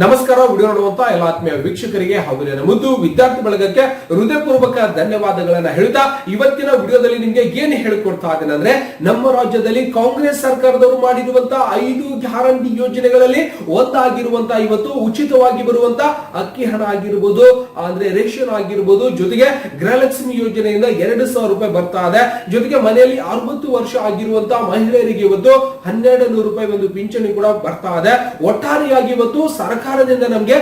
ನಮಸ್ಕಾರ, ವಿಡಿಯೋ ನೋಡುವಂತ ಎಲ್ಲ ಆತ್ಮೀಯ ವೀಕ್ಷಕರಿಗೆ ಹಾಗೂ ನನ್ನ ಮುದ್ದು ವಿದ್ಯಾರ್ಥಿ ಬಳಗಕ್ಕೆ ಹೃದಯಪೂರ್ವಕ ಧನ್ಯವಾದಗಳನ್ನ ಹೇಳ್ತಾ, ಇವತ್ತಿನ ವಿಡಿಯೋದಲ್ಲಿ ನಿಮ್ಗೆ ಏನ್ ಹೇಳಿಕೊಡ್ತಾ ಇದ್ದೇನೆ ನಮ್ಮ ರಾಜ್ಯದಲ್ಲಿ ಕಾಂಗ್ರೆಸ್ ಸರ್ಕಾರದವರು ಮಾಡಿರುವಂತಹ ಐದು ಗ್ಯಾರಂಟಿ ಯೋಜನೆಗಳಲ್ಲಿ ಒಂದಾಗಿರುವಂತಹ ಇವತ್ತು ಉಚಿತವಾಗಿ ಬರುವಂತ ಅಕ್ಕಿ ಹಣ ಆಗಿರ್ಬೋದು, ಅಂದ್ರೆ ರೇಷನ್ ಆಗಿರ್ಬೋದು, ಜೊತೆಗೆ ಗೃಹಲಕ್ಷ್ಮಿ ಯೋಜನೆಯಿಂದ ಎರಡು ಸಾವಿರ ರೂಪಾಯಿ ಬರ್ತಾ ಇದೆ. ಜೊತೆಗೆ ಮನೆಯಲ್ಲಿ ಅರವತ್ತು ವರ್ಷ ಆಗಿರುವಂತ ಮಹಿಳೆಯರಿಗೆ ಇವತ್ತು ಹನ್ನೆರಡು ನೂರು ರೂಪಾಯಿ ಒಂದು ಪಿಂಚಣಿ ಕೂಡ ಬರ್ತಾ ಇದೆ. ಒಟ್ಟಾರೆಯಾಗಿ ಇವತ್ತು ಸರ್ಕಾರದಿಂದ ನಮ್ಗೆ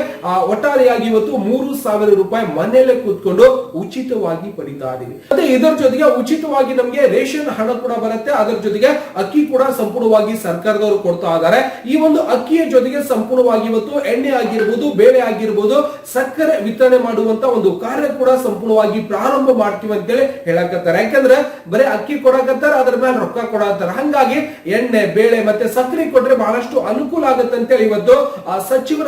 ಒಟ್ಟಾರೆಯಾಗಿ ಇವತ್ತು ಮೂರು ಸಾವಿರ ರೂಪಾಯಿ ಮನೆಯಲ್ಲೇ ಕೂತ್ಕೊಂಡು ಉಚಿತವಾಗಿ ಪಡಿತಾ ಇದೀವಿ ಮತ್ತೆ ಇದರ ಜೊತೆಗೆ ಉಚಿತವಾಗಿ ನಮ್ಗೆ ರೇಷನ್ ಹಣ ಕೂಡ ಬರುತ್ತೆ. ಅದರ ಜೊತೆಗೆ ಅಕ್ಕಿ ಕೂಡ ಸಂಪೂರ್ಣವಾಗಿ ಸರ್ಕಾರದವರು ಕೊಡ್ತಾ ಇದ್ದಾರೆ. ಈ ಒಂದು ಅಕ್ಕಿಯ ಜೊತೆಗೆ ಸಂಪೂರ್ಣವಾಗಿ ಇವತ್ತು ಎಣ್ಣೆ ಆಗಿರ್ಬೋದು, ಬೇಳೆ ಆಗಿರ್ಬೋದು, ಸಕ್ಕರೆ ವಿತರಣೆ ಮಾಡುವಂತ ಒಂದು ಕಾರ್ಯ ಕೂಡ ಸಂಪೂರ್ಣವಾಗಿ ಪ್ರಾರಂಭ ಮಾಡ್ತೀವಿ ಅಂತೇಳಿ ಹೇಳಕತ್ತಾರೆ. ಯಾಕಂದ್ರೆ ಬರೀ ಅಕ್ಕಿ ಕೊಡಕತ್ತಾರ, ಅದ್ರ ಮೇಲೆ ರೊಕ್ಕ ಕೊಡತ್ತಾರ ಹಂಗಾಗಿ ಎಣ್ಣೆ, ಬೇಳೆ ಮತ್ತೆ ಸಕ್ಕರೆ ಕೊಟ್ರೆ ಬಹಳಷ್ಟು ಅನುಕೂಲ ಆಗುತ್ತೆ ಅಂತೇಳಿ ಇವತ್ತು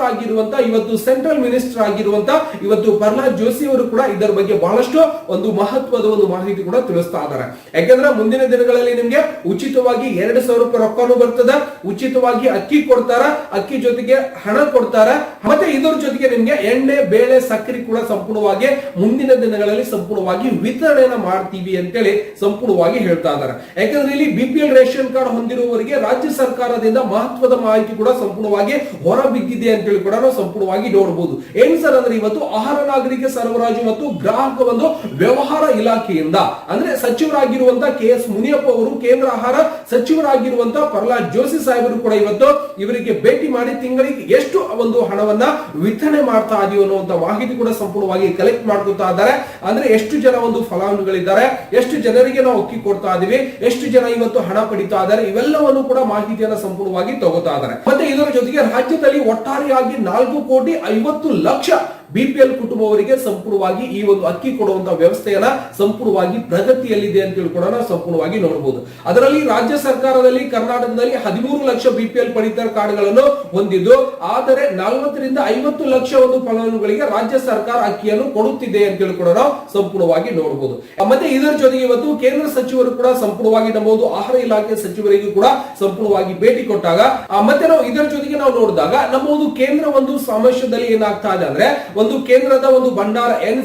ಆ, ಸಚಿವರಾಗಿರುವಂತ ಇವತ್ತು ಸೆಂಟ್ರಲ್ ಮಿನಿಸ್ಟರ್ ಆಗಿರುವಂತ ಇವತ್ತು ಪ್ರಹ್ಲಾದ್ ಜೋಶಿ ಅವರು ಕೂಡ ಇದರ ಬಗ್ಗೆ ಬಹಳಷ್ಟು ಒಂದು ಮಹತ್ವದ ಒಂದು ಮಾಹಿತಿ ಕೂಡ ತಿಳಿಸ್ತಾ ಇದ್ದಾರೆ. ಯಾಕೆಂದ್ರೆ ಮುಂದಿನ ದಿನಗಳಲ್ಲಿ ನಿಮ್ಗೆ ಉಚಿತವಾಗಿ ಎರಡು ಸಾವಿರ ರೂಪಾಯಿ ರೊಕ್ಕನೂ ಬರ್ತದ ಉಚಿತವಾಗಿ ಅಕ್ಕಿ ಕೊಡ್ತಾರ ಅಕ್ಕಿ ಜೊತೆಗೆ ಹಣ ಕೊಡ್ತಾರ ಮತ್ತೆ ಇದರ ಜೊತೆಗೆ ನಿಮ್ಗೆ ಎಣ್ಣೆ ಬೇಳೆ ಸಕ್ಕರೆ ಕೂಡ ಸಂಪೂರ್ಣವಾಗಿ ಮುಂದಿನ ದಿನಗಳಲ್ಲಿ ಸಂಪೂರ್ಣವಾಗಿ ವಿತರಣೆಯನ್ನ ಮಾಡ್ತೀವಿ ಅಂತೇಳಿ ಸಂಪೂರ್ಣವಾಗಿ ಹೇಳ್ತಾ ಇದ್ದಾರೆ. ಯಾಕಂದ್ರೆ ಇಲ್ಲಿ ಬಿಪಿಎಲ್ ರೇಷನ್ ಕಾರ್ಡ್ ಹೊಂದಿರುವವರಿಗೆ ರಾಜ್ಯ ಸರ್ಕಾರದಿಂದ ಮಹತ್ವದ ಮಾಹಿತಿ ಕೂಡ ಸಂಪೂರ್ಣವಾಗಿ ಹೊರಬಿದ್ದಿದೆ ಅಂತೇಳಿ ಕೂಡ ಸಂಪೂರ್ಣವಾಗಿ ನೋಡಬಹುದು. ಏನ್ ಸರ್ ಅಂದ್ರೆ ಇವತ್ತು ಆಹಾರ ನಾಗರಿಕ ಸರಬರಾಜು ಮತ್ತು ಗ್ರಾಹಕ ಒಂದು ವ್ಯವಹಾರ ಇಲಾಖೆಯಿಂದ, ಅಂದ್ರೆ ಸಚಿವರಾಗಿರುವಂತಹ ಕೆ ಎಸ್ ಮುನಿಯಪ್ಪ ಅವರು, ಕೇಂದ್ರ ಆಹಾರ ಸಚಿವರಾಗಿರುವಂತಹ ಪ್ರಹ್ಲಾದ್ ಜೋಶಿ ಸಾಹೇಬರು ಕೂಡ ಇವತ್ತು ಇವರಿಗೆ ಭೇಟಿ ಮಾಡಿ ತಿಂಗಳಿಗೆ ಎಷ್ಟು ಒಂದು ಹಣವನ್ನ ವಿತರಣೆ ಮಾಡ್ತಾ ಇದೀವಿ ಅನ್ನುವಂತ ಮಾಹಿತಿ ಕೂಡ ಸಂಪೂರ್ಣವಾಗಿ ಕಲೆಕ್ಟ್ ಮಾಡ್ಕೊತಾ ಇದ್ದಾರೆ. ಅಂದ್ರೆ ಎಷ್ಟು ಜನ ಒಂದು ಫಲಾನುಭವಿಗಳಿದ್ದಾರೆ, ಎಷ್ಟು ಜನರಿಗೆ ನಾವು ಅಕ್ಕಿ ಕೊಡ್ತಾ ಇದೀವಿ, ಎಷ್ಟು ಜನ ಇವತ್ತು ಹಣ ಪಡಿತಾ ಇದ್ದಾರೆ, ಇವೆಲ್ಲವನ್ನು ಕೂಡ ಮಾಹಿತಿಯನ್ನ ಸಂಪೂರ್ಣವಾಗಿ ತಗೋತಾ ಇದ್ದಾರೆ. ಮತ್ತೆ ಇದರ ಜೊತೆಗೆ ರಾಜ್ಯದಲ್ಲಿ ಒಟ್ಟಾರೆಯಾಗಿ ನಾಲ್ಕು ಕೋಟಿ ಐವತ್ತು ಲಕ್ಷ ಬಿಪಿಎಲ್ ಕುಟುಂಬವರಿಗೆ ಸಂಪೂರ್ಣವಾಗಿ ಈ ಒಂದು ಅಕ್ಕಿ ಕೊಡುವಂತ ವ್ಯವಸ್ಥೆಯನ್ನ ಸಂಪೂರ್ಣವಾಗಿ ಪ್ರಗತಿಯಲ್ಲಿದೆ ಅಂತ ಹೇಳಿ ಕೂಡ ನಾವು ಸಂಪೂರ್ಣವಾಗಿ ನೋಡಬಹುದು ಅದರಲ್ಲಿ ರಾಜ್ಯ ಸರ್ಕಾರದಲ್ಲಿ ಕರ್ನಾಟಕದಲ್ಲಿ ಹದಿಮೂರು ಲಕ್ಷ ಬಿಪಿಎಲ್ ಪಡಿತರ ಕಾರ್ಡ್ಗಳನ್ನು ಹೊಂದಿದ್ದು, ಆದರೆ ನಲವತ್ತರಿಂದ ಐವತ್ತು ಲಕ್ಷ ಒಂದು ಫಲಾನುಭವಿಗಳಿಗೆ ರಾಜ್ಯ ಸರ್ಕಾರ ಅಕ್ಕಿಯನ್ನು ಕೊಡುತ್ತಿದೆ ಅಂತ ಹೇಳಿ ಕೂಡ ನಾವು ಸಂಪೂರ್ಣವಾಗಿ ನೋಡಬಹುದು ಮತ್ತೆ ಇದರ ಜೊತೆಗೆ ಇವತ್ತು ಕೇಂದ್ರ ಸಚಿವರು ಕೂಡ ಸಂಪೂರ್ಣವಾಗಿ ನಮ್ಮ ಆಹಾರ ಇಲಾಖೆ ಸಚಿವರಿಗೂ ಕೂಡ ಸಂಪೂರ್ಣವಾಗಿ ಭೇಟಿ ಕೊಟ್ಟಾಗ ಮತ್ತೆ ನಾವು ಇದರ ಜೊತೆಗೆ ನಾವು ನೋಡಿದಾಗ ನಮ್ಮ ಒಂದು ಕೇಂದ್ರ ಒಂದು ಸಮಾವೇಶದಲ್ಲಿ ಏನಾಗ್ತಾ ಇದೆ ಅಂದ್ರೆ ಒಂದು ಕೇಂದ್ರದ ಒಂದು ಭಂಡಾರ ಎನ್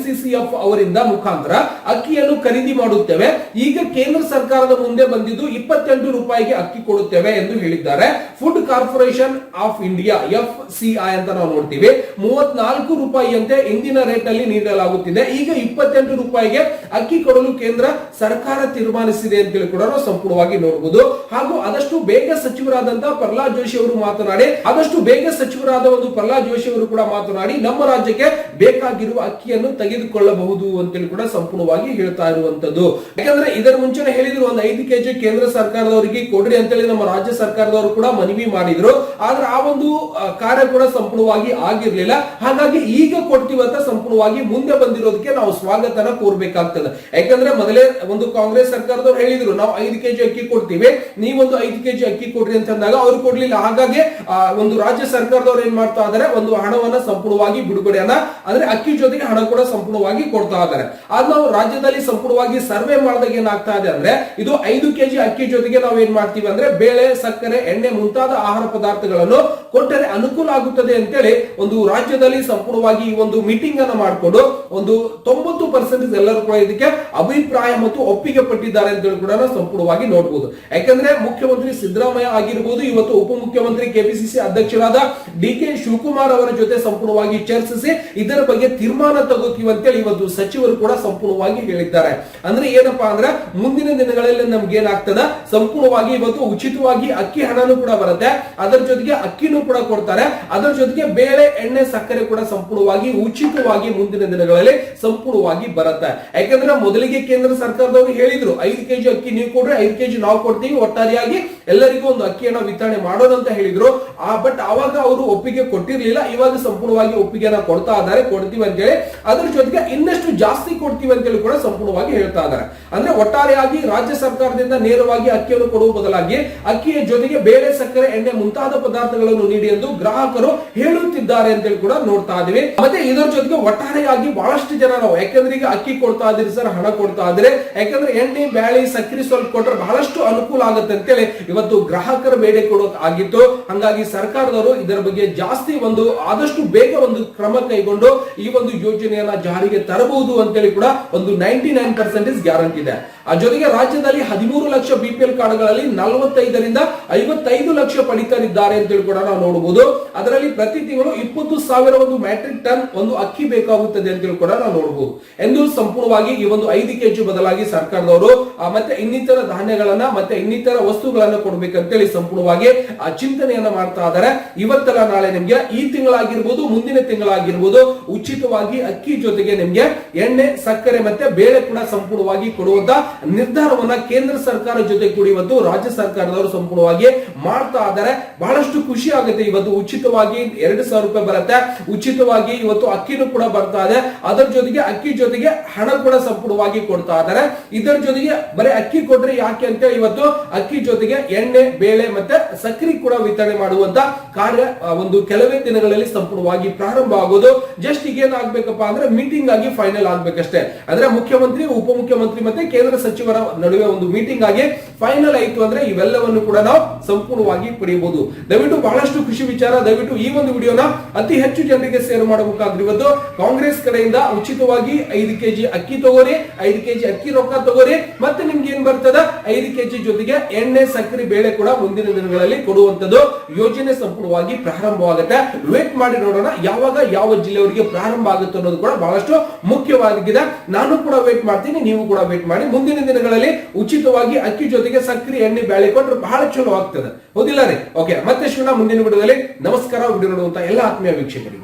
ಅವರಿಂದ ಮುಖಾಂತರ ಅಕ್ಕಿಯನ್ನು ಖರೀದಿ ಮಾಡುತ್ತೇವೆ. ಈಗ ಕೇಂದ್ರ ಸರ್ಕಾರದ ಮುಂದೆ ಬಂದಿದ್ದು ಇಪ್ಪತ್ತೆಂಟು ರೂಪಾಯಿಗೆ ಅಕ್ಕಿ ಕೊಡುತ್ತೇವೆ ಎಂದು ಹೇಳಿದ್ದಾರೆ. Food corporation of India F C I ಅಂತ ನಾವು ನೋಡ್ತೀವಿ. ಮೂವತ್ನಾಲ್ಕು ರೂಪಾಯಿಯಂತೆ ಇಂದಿನ ರೇಟ್ ಅಲ್ಲಿ ನೀಡಲಾಗುತ್ತಿದೆ. ಈಗ ಇಪ್ಪತ್ತೆಂಟು ರೂಪಾಯಿಗೆ ಅಕ್ಕಿ ಕೊಡಲು ಕೇಂದ್ರ ಸರ್ಕಾರ ತೀರ್ಮಾನಿಸಿದೆ ಅಂತೇಳಿ ಕೂಡ ನಾವು ಸಂಪೂರ್ಣವಾಗಿ ನೋಡಬಹುದು ಹಾಗೂ ಆದಷ್ಟು ಬೇಗ ಸಚಿವರಾದಂತಹ ಪ್ರಹ್ಲಾದ್ ಜೋಶಿ ಅವರು ಮಾತನಾಡಿ, ಆದಷ್ಟು ಬೇಗ ಸಚಿವರಾದ ಒಂದು ಪ್ರಹ್ಲಾದ್ ಜೋಶಿ ಅವರು ಕೂಡ ಮಾತನಾಡಿ, ನಮ್ಮ ರಾಜ್ಯಕ್ಕೆ ಬೇಕಾಗಿರುವ ಅಕ್ಕಿಯನ್ನು ತೆಗೆದುಕೊಳ್ಳಬಹುದು ಅಂತೇಳಿ ಕೂಡ ಸಂಪೂರ್ಣವಾಗಿ ಹೇಳ್ತಾ ಇರುವಂತದ್ದು. ಯಾಕಂದ್ರೆ ಇದರ ಮುಂಚೆನೆ ಹೇಳಿದ್ರು, ಒಂದು ಐದು ಕೆಜಿ ಕೇಂದ್ರ ಸರ್ಕಾರದವರಿಗೆ ಕೊಡ್ರಿ ಅಂತೇಳಿ ನಮ್ಮ ರಾಜ್ಯ ಸರ್ಕಾರದವರು ಕೂಡ ಮನವಿ ಮಾಡಿದ್ರು. ಆದ್ರೆ ಆ ಒಂದು ಕಾರ್ಯ ಕೂಡ ಸಂಪೂರ್ಣವಾಗಿ ಆಗಿರ್ಲಿಲ್ಲ. ಹಾಗಾಗಿ ಈಗ ಕೊಡ್ತೀವಂತ ಸಂಪೂರ್ಣವಾಗಿ ಮುಂದೆ ಬಂದಿರೋದಕ್ಕೆ ನಾವು ಸ್ವಾಗತನ ಕೋರ್ಬೇಕಾಗ್ತದೆ. ಯಾಕಂದ್ರೆ ಮೊದಲೇ ಒಂದು ಕಾಂಗ್ರೆಸ್ ಸರ್ಕಾರದವ್ರು ಹೇಳಿದ್ರು, ನಾವು ಐದು ಕೆಜಿ ಅಕ್ಕಿ ಕೊಡ್ತೀವಿ, ನೀವೊಂದು ಐದು ಕೆಜಿ ಅಕ್ಕಿ ಕೊಡ್ರಿ ಅಂತ ಅಂದಾಗ ಅವ್ರು ಕೊಡ್ಲಿಲ್ಲ. ಹಾಗಾಗಿ ಒಂದು ರಾಜ್ಯ ಸರ್ಕಾರದವ್ರು ಏನ್ ಮಾಡ್ತಾ ಇದಾರೆ, ಒಂದು ಹಣವನ್ನ ಸಂಪೂರ್ಣವಾಗಿ ಬಿಡುಗಡೆಯನ್ನ ಅಂದ್ರೆ ಅಕ್ಕಿ ಜೊತೆಗೆ ಹಣ ಕೂಡ ಸಂಪೂರ್ಣವಾಗಿ ಕೊಡ್ತಾ ಇದ್ದಾರೆ. ಆದ್ ನಾವು ರಾಜ್ಯದಲ್ಲಿ ಸಂಪೂರ್ಣವಾಗಿ ಸರ್ವೆ ಮಾಡಿದಾಗ ಏನಾಗ್ತಾ ಇದೆ ಅಂದ್ರೆ ಇದು ಐದು ಕೆಜಿ ಅಕ್ಕಿ ಜೊತೆಗೆ ನಾವು ಏನ್ ಮಾಡ್ತೀವಿ ಅಂದ್ರೆ ಬೇಳೆ, ಸಕ್ಕರೆ, ಎಣ್ಣೆ ಮುಂತಾದ ಆಹಾರ ಪದಾರ್ಥಗಳನ್ನು ಕೊಟ್ಟರೆ ಅನುಕೂಲ ಆಗುತ್ತದೆ ಅಂತೇಳಿ ಒಂದು ರಾಜ್ಯದಲ್ಲಿ ಸಂಪೂರ್ಣವಾಗಿ ಈ ಒಂದು ಮೀಟಿಂಗ್ ಅನ್ನು ಮಾಡಿಕೊಂಡು ಒಂದು ತೊಂಬತ್ತು ಪರ್ಸೆಂಟ್ ಎಲ್ಲರೂ ಕೂಡ ಇದಕ್ಕೆ ಅಭಿಪ್ರಾಯ ಮತ್ತು ಒಪ್ಪಿಗೆ ಪಟ್ಟಿದ್ದಾರೆ ಅಂತ ಹೇಳಿ ಕೂಡ ನಾವು ಸಂಪೂರ್ಣವಾಗಿ ನೋಡಬಹುದು ಯಾಕಂದ್ರೆ ಮುಖ್ಯಮಂತ್ರಿ ಸಿದ್ದರಾಮಯ್ಯ ಆಗಿರ್ಬೋದು, ಇವತ್ತು ಉಪಮುಖ್ಯಮಂತ್ರಿ ಕೆಪಿಸಿಸಿ ಅಧ್ಯಕ್ಷರಾದ ಡಿ ಕೆ ಶಿವಕುಮಾರ್ ಅವರ ಜೊತೆ ಸಂಪೂರ್ಣವಾಗಿ ಚರ್ಚಿಸಿ ಇದರ ಬಗ್ಗೆ ತೀರ್ಮಾನ ತಗೋತೀವಿ ಅಂತೇಳಿ ಇವತ್ತು ಸಚಿವರು ಕೂಡ ಸಂಪೂರ್ಣವಾಗಿ ಹೇಳಿದ್ದಾರೆ. ಅಂದ್ರೆ ಏನಪ್ಪಾ ಅಂದ್ರೆ ಮುಂದಿನ ದಿನಗಳಲ್ಲಿ ನಮ್ಗೆ ಏನಾಗ್ತದ ಸಂಪೂರ್ಣವಾಗಿ ಇವತ್ತು ಉಚಿತವಾಗಿ ಅಕ್ಕಿ ಹಣನೂ ಕೂಡ ಬರುತ್ತೆ. ಅದರ ಜೊತೆಗೆ ಅಕ್ಕಿನೂ ಕೂಡ ಕೊಡ್ತಾರೆ. ಅದರ ಜೊತೆಗೆ ಬೇಳೆ, ಎಣ್ಣೆ, ಸಕ್ಕರೆ ಕೂಡ ಸಂಪೂರ್ಣವಾಗಿ ಉಚಿತವಾಗಿ ಮುಂದಿನ ದಿನಗಳಲ್ಲಿ ಸಂಪೂರ್ಣವಾಗಿ ಬರುತ್ತೆ. ಯಾಕಂದ್ರೆ ಮೊದಲಿಗೆ ಕೇಂದ್ರ ಸರ್ಕಾರದವರು ಹೇಳಿದ್ರು, ಐದು ಕೆಜಿ ಅಕ್ಕಿ ನೀವು ಕೊಡ್ರಿ, ಐದು ಕೆಜಿ ನಾವು ಕೊಡ್ತೀವಿ, ಒಟ್ಟಾರೆಯಾಗಿ ಎಲ್ಲರಿಗೂ ಒಂದು ಹಣ ವಿತರಣೆ ಮಾಡೋದಂತ ಹೇಳಿದ್ರು. ಆ ಬಟ್ ಅವಾಗ ಅವರು ಒಪ್ಪಿಗೆ ಕೊಟ್ಟಿರ್ಲಿಲ್ಲ, ಇವಾಗ ಸಂಪೂರ್ಣವಾಗಿ ಒಪ್ಪಿಗೆನ ಕೊಡ್ತಾ ಇದ್ದಾರೆ, ಕೊಡ್ತೀವಿ ಅಂತೇಳಿ ಅದ್ರ ಜೊತೆಗೆ ಇನ್ನಷ್ಟು ಜಾಸ್ತಿ ಕೊಡ್ತೀವಿ ಅಂತೇಳಿ ಕೂಡ ಸಂಪೂರ್ಣವಾಗಿ ಹೇಳ್ತಾ ಇದ್ದಾರೆ. ಅಂದ್ರೆ ಒಟ್ಟಾರೆಯಾಗಿ ರಾಜ್ಯ ಸರ್ಕಾರದಿಂದ ನೇರವಾಗಿ ಅಕ್ಕಿಯನ್ನು ಕೊಡುವ ಬದಲಾಗಿ ಅಕ್ಕಿಯ ಜೊತೆಗೆ ಬೇಳೆ, ಸಕ್ಕರೆ, ಎಣ್ಣೆ ಮುಂತಾದ ಪದಾರ್ಥಗಳನ್ನು ನೀಡಿ ಎಂದು ಗ್ರಾಹಕರು ಹೇಳುತ್ತಿದ್ದಾರೆ ಅಂತೇಳಿ ಕೂಡ ನೋಡ್ತಾ ಇದೀವಿ ಮತ್ತೆ ಇದರ ಜೊತೆಗೆ ಒಟ್ಟಾರೆಯಾಗಿ ಬಹಳಷ್ಟು ಜನ ನಾವು, ಯಾಕಂದ್ರೆ ಈಗ ಅಕ್ಕಿ ಕೊಡ್ತಾ ಇದ್ರಿ ಸರ್, ಹಣ ಕೊಡ್ತಾ ಇದ್ರೆ ಯಾಕಂದ್ರೆ ಎಣ್ಣೆ, ಬ್ಯಾಳಿ, ಸಕ್ಕರೆ ಸ್ವಲ್ಪ ಕೊಟ್ಟರೆ ಬಹಳಷ್ಟು ಅನುಕೂಲ ಆಗುತ್ತೆ ಅಂತೇಳಿ ಇವತ್ತು ಗ್ರಾಹಕರ ಬೇಡಿಕೆ ಕೊಡೋಕ್ ಆಗಿತ್ತು. ಹಂಗಾಗಿ ಸರ್ಕಾರದವರು ಇದರ ಬಗ್ಗೆ ಜಾಸ್ತಿ ಒಂದು, ಆದಷ್ಟು ಬೇಗ ಒಂದು ಕ್ರಮ ಕೈಗೊಂಡು ಈ ಒಂದು ಯೋಜನೆಯನ್ನ ಜಾರಿಗೆ ತರಬಹುದು ಅಂತೇಳಿ ಕೂಡ ಒಂದು ನೈಂಟಿ ನೈನ್ ಪರ್ಸೆಂಟೇಜ್ ಗ್ಯಾರಂಟಿ ಇದೆ. ಆ ಜೊತೆಗೆ ರಾಜ್ಯದಲ್ಲಿ ಹದಿಮೂರು ಲಕ್ಷ ಬಿಪಿಎಲ್ ಕಾರ್ಡ್ಗಳಲ್ಲಿ ನಲವತ್ತೈದರಿಂದ ಐವತ್ತೈದು ಲಕ್ಷ ಪಡಿತರಿದ್ದಾರೆ ಅಂತೇಳಿ ಕೂಡ ನಾವು ನೋಡಬಹುದು. ಅದರಲ್ಲಿ ಪ್ರತಿ ತಿಂಗಳು ಇಪ್ಪತ್ತು ಸಾವಿರ ಒಂದು ಮ್ಯಾಟ್ರಿಕ್ ಟನ್ ಒಂದು ಅಕ್ಕಿ ಬೇಕಾಗುತ್ತದೆ ಅಂತೇಳಿ ಕೂಡ ನಾವು ನೋಡಬಹುದು. ಎಂದು ಸಂಪೂರ್ಣವಾಗಿ ಈ ಒಂದು ಐದು ಕೆಜಿ ಬದಲಾಗಿ ಸರ್ಕಾರದವರು ಮತ್ತೆ ಇನ್ನಿತರ ಧಾನ್ಯಗಳನ್ನ ಮತ್ತೆ ಇನ್ನಿತರ ವಸ್ತುಗಳನ್ನ ಕೊಡ್ಬೇಕಂತೇಳಿ ಸಂಪೂರ್ಣವಾಗಿ ಆ ಚಿಂತನೆಯನ್ನ ಮಾಡ್ತಾ ಇದ್ದಾರೆ. ಇವತ್ತಲ್ಲ ನಾಳೆ ನಿಮ್ಗೆ ಈ ತಿಂಗಳಾಗಿರ್ಬೋದು, ಮುಂದಿನ ತಿಂಗಳಾಗಿರ್ಬೋದು ಉಚಿತವಾಗಿ ಅಕ್ಕಿ ಜೊತೆಗೆ ನಿಮ್ಗೆ ಎಣ್ಣೆ, ಸಕ್ಕರೆ ಮತ್ತೆ ಬೇಳೆ ಕೂಡ ಸಂಪೂರ್ಣವಾಗಿ ಕೊಡುವಂತ ನಿರ್ಧಾರವನ್ನ ಕೇಂದ್ರ ಸರ್ಕಾರ ಜೊತೆ ಕೂಡ ಇವತ್ತು ರಾಜ್ಯ ಸರ್ಕಾರದವರು ಸಂಪೂರ್ಣವಾಗಿ ಮಾಡ್ತಾ ಇದ್ದಾರೆ. ಬಹಳಷ್ಟು ಖುಷಿ ಆಗುತ್ತೆ ಇವತ್ತು ಉಚಿತವಾಗಿ ಎರಡು ಸಾವಿರ ರೂಪಾಯಿ ಬರುತ್ತೆ. ಉಚಿತವಾಗಿ ಇವತ್ತು ಅಕ್ಕಿನೂ ಕೂಡ ಬರ್ತಾ ಇದೆ. ಅದರ ಜೊತೆಗೆ ಅಕ್ಕಿ ಜೊತೆಗೆ ಹಣ ಕೂಡ ಸಂಪೂರ್ಣವಾಗಿ ಕೊಡ್ತಾ ಇದ್ದಾರೆ. ಇದರ ಜೊತೆಗೆ ಬರೀ ಅಕ್ಕಿ ಕೊಟ್ರೆ ಯಾಕೆ ಅಂತ ಇವತ್ತು ಅಕ್ಕಿ ಜೊತೆಗೆ ಎಣ್ಣೆ, ಬೇಳೆ ಮತ್ತೆ ಸಕ್ಕರೆ ಕೂಡ ವಿತರಣೆ ಮಾಡುವಂತ ಕಾರ್ಯ ಒಂದು ಕೆಲವೇ ದಿನಗಳಲ್ಲಿ ಸಂಪೂರ್ಣವಾಗಿ ಪ್ರಾರಂಭ ಆಗೋದು. ಜಸ್ಟ್ ಈಗ ಏನಾಗ್ಬೇಕಪ್ಪ ಅಂದ್ರೆ ಮೀಟಿಂಗ್ ಆಗಿ ಫೈನಲ್ ಆಗ್ಬೇಕಷ್ಟೇ. ಅಂದ್ರೆ ಮುಖ್ಯಮಂತ್ರಿ, ಉಪಮುಖ್ಯಮಂತ್ರಿ ಮತ್ತೆ ಕೇಂದ್ರ ಸಚಿವರ ನಡುವೆ ಒಂದು ಮೀಟಿಂಗ್ ಆಗಿ ಫೈನಲ್ ಆಯ್ತು ಅಂದ್ರೆ ಇವೆಲ್ಲವನ್ನು ಕೂಡ ನಾವು ಸಂಪೂರ್ಣವಾಗಿ ಪಡೆಯಬಹುದು. ದಯವಿಟ್ಟು ಬಹಳಷ್ಟು ಖುಷಿ ವಿಚಾರ, ದಯವಿಟ್ಟು ಈ ಒಂದು ವಿಡಿಯೋನ ಅತಿ ಹೆಚ್ಚು ಜನರಿಗೆ ಶೇರ್ ಮಾಡಬೇಕಾದ್ರೆ ಇವತ್ತು ಕಾಂಗ್ರೆಸ್ ಕಡೆಯಿಂದ ಉಚಿತವಾಗಿ ಐದು ಕೆಜಿ ಅಕ್ಕಿ ತಗೋರಿ, ಐದು ಕೆಜಿ ಅಕ್ಕಿ ರೊಕ್ಕ ತಗೋರಿ, ಮತ್ತೆ ನಿಮ್ಗೆ ಏನ್ ಬರ್ತದ? ಐದು ಕೆಜಿ ಜೊತೆಗೆ ಎಣ್ಣೆ, ಸಕ್ಕರೆ, ಬೇಳೆ ಕೂಡ ಮುಂದಿನ ದಿನಗಳಲ್ಲಿ ಕೊಡುವಂತದ್ದು ಯೋಜನೆ ಸಂಪೂರ್ಣವಾಗಿ ಪ್ರಾರಂಭವಾಗುತ್ತೆ. ವೇಟ್ ಮಾಡಿ ನೋಡೋಣ, ಯಾವಾಗ ಯಾವ ಜಿಲ್ಲೆಯವರಿಗೆ ಪ್ರಾರಂಭ ಆಗುತ್ತೆ ಅನ್ನೋದು ಕೂಡ ಬಹಳಷ್ಟು ಮುಖ್ಯವಾಗಿದೆ ನಾನು ಕೂಡ ವೇಟ್ ಮಾಡ್ತೀನಿ, ನೀವು ಕೂಡ ವೇಟ್ ಮಾಡಿ. ಮುಂದಿನ ದಿನಗಳಲ್ಲಿ ಉಚಿತವಾಗಿ ಅಕ್ಕಿ ಜೊತೆಗೆ ಸಕ್ಕರೆ ಎಣ್ಣೆ ಬ್ಯಾಳೆ ಕೊಟ್ಟರೆ ಬಹಳ ಚಲೋ ಆಗ್ತದೆ. ಹೌದಿಲ್ಲ ರೀ? ಓಕೆ ಮತ್ತೆ ಶಿವನ ಮುಂದಿನ ವಿಡಿಯೋದಲ್ಲಿ. ನಮಸ್ಕಾರ, ವಿಡಿಯೋ ನೋಡುವಂತ ಎಲ್ಲ ಆತ್ಮೀಯ ವೀಕ್ಷಕರಿಗೆ.